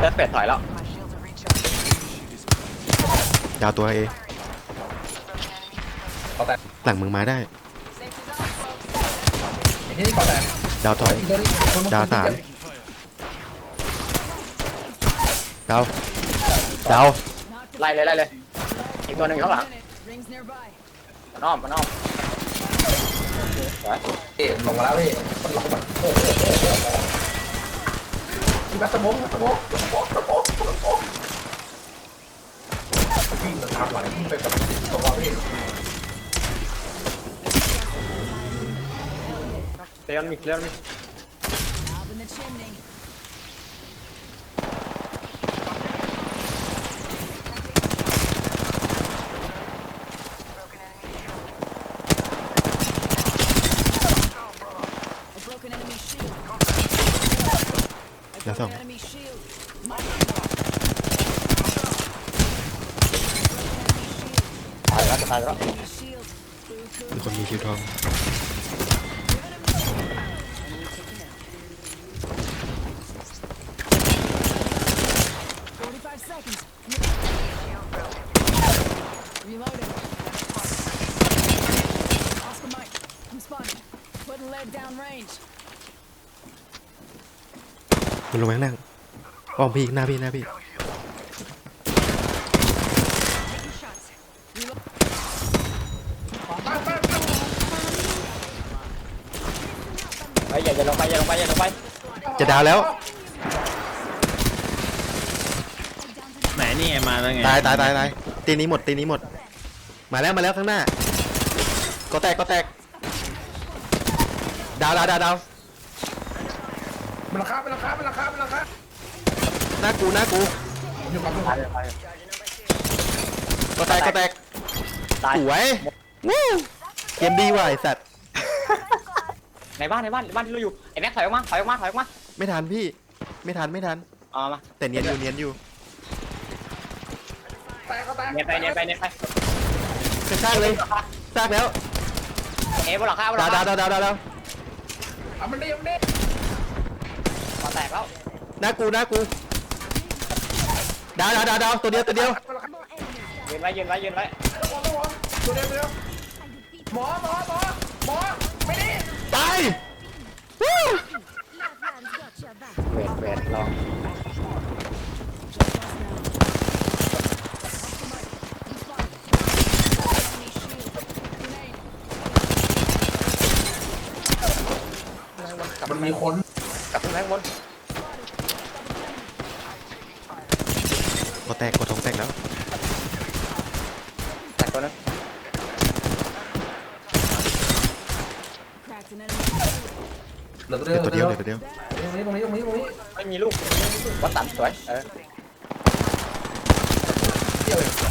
เติร์ดเป็ดถอยแล้ว My shields are recharged. ดาวตัวเอขอแตกหลังมึงมาได้ไอ้ที่นี่ขอแตกดาวถอยอีกตัวนึงคนดาวสามดาวดาวไล่เลยไล่เลย อีกตัวหนึ่งอยู่ข้างหลัง Rings nearby. มันอ้อมมันอ้อมสวยเอ๊ะลงมาแล้วพี่มันลงมาโอ้โห มีบัสมองบัสมองบัสมองบัสมองบัสมองวิ่งตามหลังวิ่งไปกับตัวเองเตียนมีเคลียร์มี Up in the chimney. ดาวสอง Enemy shield. ตายแล้วจะตายแล้ว Enemy shield. มีคนมีคิวทอง Forty-five seconds. Reloading. Oscar Mike. I'm spotted. Putting lead down range. มันลงมาข้างล่งอ้อมพี่หน้าพี่หน้าพี่ไปอย่าอย่าลงไปอย่าลงไปอย่าลงไปจะดาวแล้วไหนนี่ไงมาแล้วไงตายตายตายตายตีนี้หมดตีนี้หมด มาแล้วมาแล้วข้างหน้า ก็แตกก็แตก ดาวดาวดาวดาว มันราคามันราคามันราคามันราคาหน้ากูหน้ากูอยู่กับตายเลยตายเลยก็แตกก็แตกตายสวยวู้เกมดีว่ะไอสัตว์ในบ้านในบ้านในบ้านที่เราอยู่ไอ้แม็กถอยออกมาถอยออกมาถอยออกมาไม่ทันพี่ ไม่ทันไม่ทันเอามาแต่เนียนอยู่เนียนอยู่แตกก็แตกเนียนไปเนียนไปเนียนไปเป็นซากเลยซากแล้วเอ๋บนหลังคาบนหลัดางวคาดาวดาวดาวดาวดาวเอามันดิมันดิมา แตกแล้วหน้ากูหน้ากูดาวดาวดาวดาวตัวเดียวตัวเดียวมันราคายืนไว้ยืนไว้ยืนไว้ตัวเดียวตัวเดียวหมอหมอหมอหมอไม่ดีตายวู้เวทเวทรอมันมีคน กลับขึ้นไปข้างบนก็แตกก็ท้องแตกแล้วแตกตัวนึง Cracked an enemy. เหลือตัวเดี๋ยวตัวเดีเดียยววเดี๋ยวตัวเดียวตรงนี้ตรงนี้ตรงนี้ตรงนี้ไม่มีลูกวัดตันสวยเออเที่ยวเอง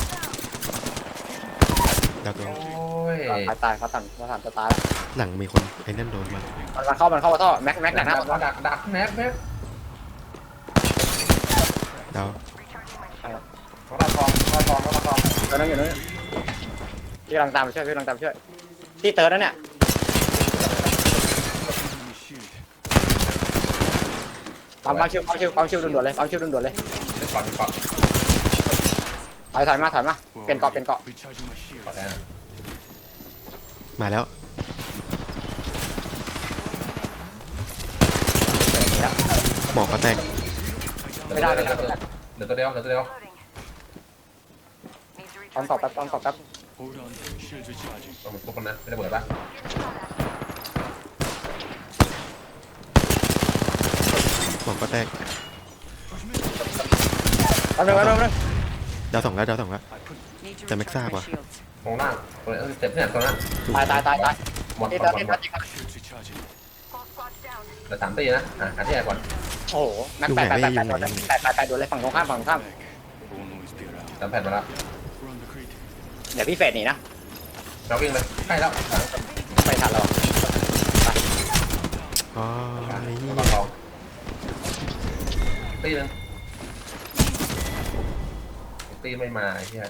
ดาวตัวโอ้ยตายตายวัดตันวัดตันจะตายหลังมีคนไอ้นั่นโดนมามันมันเข้ามันเข้ามาท่อแม็กแม็กหนักหน้าดักดักดักแม็กแม็กดาวของเราทองเราทองเราทองตัวนึงอยู่นู้นพี่กำลังตามไปช่วยพี่กำลังตามไปช่วยที่เติร์ดนั่นเนี่ยปั๊มปั๊มชิวปั๊มชิวปั๊มชิวด่วนๆเลยปั๊มชิวด่วนๆเลยเล่นก่อนก่อน ถอยถอยมาถอยมาเป็นเกาะเป็นเกาะขอแทนมาแล้ว หมอก็แตกไม่ได้ไม่ได้ไม่ได้เหลือตัวเดียวเหลือตัวเดียวปั๊มเกาะแป๊บปั๊มเกาะแป๊บต้องพวกคนนั้นไม่ได้เปิดป่ะหมอก็แตก แป๊บนึงแป๊บนึงแป๊บนึง ดาวสองแล้วดาวสองแล้ว แต่แม็กซ่าว่ะมองล่างตัวนี้เจ็บเนี่ยตัวนั้นตายตายตายตายหมดที่หมเติดร์ดหมที่ดเติร์ดจริงเหลือสามตีนะอะหาที่แอบก่อนโอ้โหแม็กแปดแปดแปดแปดโดนเลยแปดแปดแปดโดนเลยฝั่งตรงข้ามฝั่งตรงข้ามจำแผ่นมาแล้วเดี๋ยวพี่เฟดหนีนะเราวิ่งเลยใกล้แล้วไม่ทันเราอ๋อนี่เราทองตีนึง ตีไม่มาไอ้เหี้ย